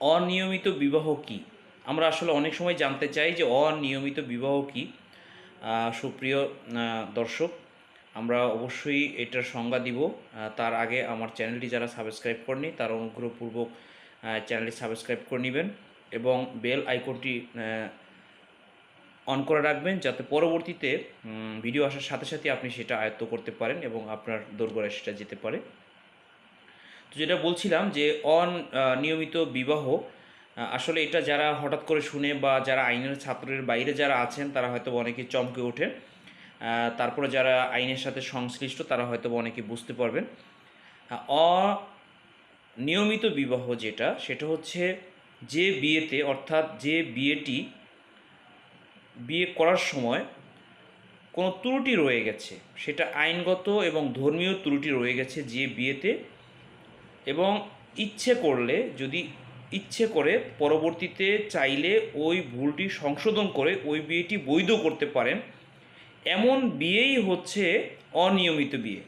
অনিয়মিত বিবাহ কি? আমরা আসলে অনেক সময় জানতে চাই যে অনিয়মিত বিবাহ কি? সুপ্রিয় দর্শক, আমরা অবশ্যই এটার সংজ্ঞা দিব। তার আগে আমার চ্যানেলটি যারা সাবস্ক্রাইব করেনি তারা অনুগ্রহপূর্বক চ্যানেলটি সাবস্ক্রাইব করে নেবেন এবং বেল আইকনটি অন করে রাখবেন যাতে পরবর্তীতে ভিডিও আসার সাথে সাথে আপনি সেটা আয়ত্ত করতে পারেন এবং আপনার দোরগোড়ায় সেটা যেতে পারে। যেটা বলছিলাম যে অনিয়মিত বিবাহ আসলে এটা যারা হঠাৎ করে শুনে বা যারা আইনের ছাত্রের বাইরে যারা আছেন, তারা হয়তো অনেকে চমকে ওঠে তারপরে যারা আইনের সাথে সংশ্লিষ্ট, তারা হয়তো অনেকে বুঝতে পারবেন। অনিয়মিত বিবাহ যেটা, সেটা হচ্ছে যে বিয়েতে, অর্থাৎ যে বিয়েটি বিয়ে করার সময় কোনো ত্রুটি রয়ে গেছে, সেটা আইনগত এবং ধর্মীয় ত্রুটি রয়ে গেছে যে বিয়েতে এবং ইচ্ছে করলে, যদি ইচ্ছে করে পরবর্তীতে চাইলে ওই ভুলটি সংশোধন করে ওই বিয়েটি বৈধ করতে পারেন। এমন বিয়েই হচ্ছে অনিয়মিত বিয়ে।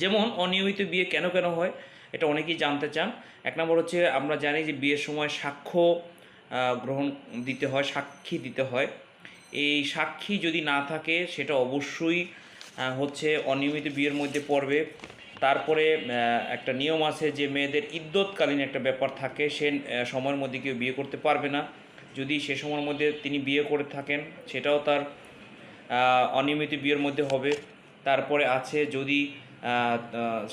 যেমন অনিয়মিত বিয়ে কেন কেন হয়, এটা অনেকেই জানতে চান। এক নম্বর হচ্ছে আমরা জানি যে বিয়ের সময় সাক্ষ্য গ্রহণ দিতে হয়, সাক্ষী দিতে হয়। এই সাক্ষী যদি না থাকে, সেটা অবশ্যই হচ্ছে অনিয়মিত বিয়ের মধ্যে পড়বে। তারপরে একটা নিয়ম আছে যে মেয়েদের ইদ্যৎকালীন একটা ব্যাপার থাকে, সে সময়ের মধ্যে কেউ বিয়ে করতে পারবে না। যদি সে সময়ের মধ্যে তিনি বিয়ে করে থাকেন, সেটাও তার অনিয়মিত বিয়ের মধ্যে হবে। তারপরে আছে যদি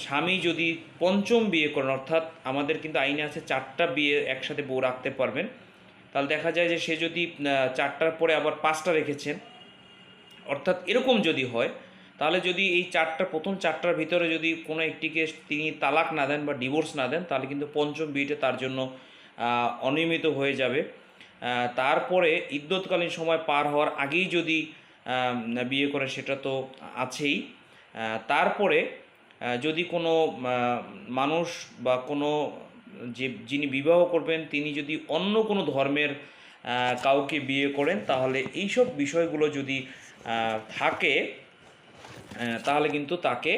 স্বামী যদি পঞ্চম বিয়ে করেন, অর্থাৎ আমাদের কিন্তু আইনে আছে চারটা বিয়ে একসাথে বউ রাখতে পারবেন। তাহলে দেখা যায় যে সে যদি চারটার পরে আবার পাঁচটা রেখেছেন, অর্থাৎ এরকম যদি হয় তাহলে যদি এই চারটা, প্রথম চারটার ভিতরে যদি কোনো একটিকে তিনি তালাক না দেন বা ডিভোর্স না দেন, তাহলে কিন্তু পঞ্চম বিয়েটা তার জন্য অনিয়মিত হয়ে যাবে। তারপরে ইদ্যৎকালীন সময় পার হওয়ার আগেই যদি বিয়ে করে সেটা তো আছেই। তারপরে যদি কোনো মানুষ বা কোনো যে, যিনি বিবাহ করবেন, তিনি যদি অন্য কোনো ধর্মের কাউকে বিয়ে করেন, তাহলে এইসব বিষয়গুলো যদি থাকে তাহলে কিন্তু তাকে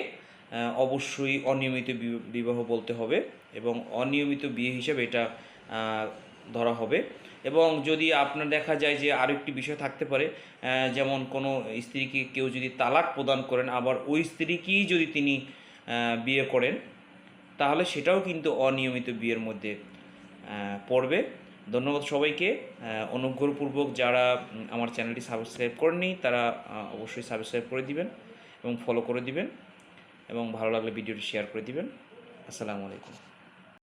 অবশ্যই অনিয়মিত বিবাহ বলতে হবে এবং অনিয়মিত বিয়ে হিসেবে এটা ধরা হবে। এবং যদি আপনার দেখা যায় যে আরও একটি বিষয় থাকতে পারে যেমন কোনো স্ত্রীকে কেউ যদি তালাক প্রদান করেন, আবার ওই স্ত্রীকেই যদি তিনি বিয়ে করেন, তাহলে সেটাও কিন্তু অনিয়মিত বিয়ের মধ্যে পড়বে। ধন্যবাদ সবাইকে অনুগ্রহপূর্বক যারা আমার চ্যানেলটি সাবস্ক্রাইব করেননি, তারা অবশ্যই সাবস্ক্রাইব করে দিবেন। এবং ফলো করে দিবেন এবং ভালো লাগলে ভিডিওটি শেয়ার করে দিবেন। আসসালামু আলাইকুম।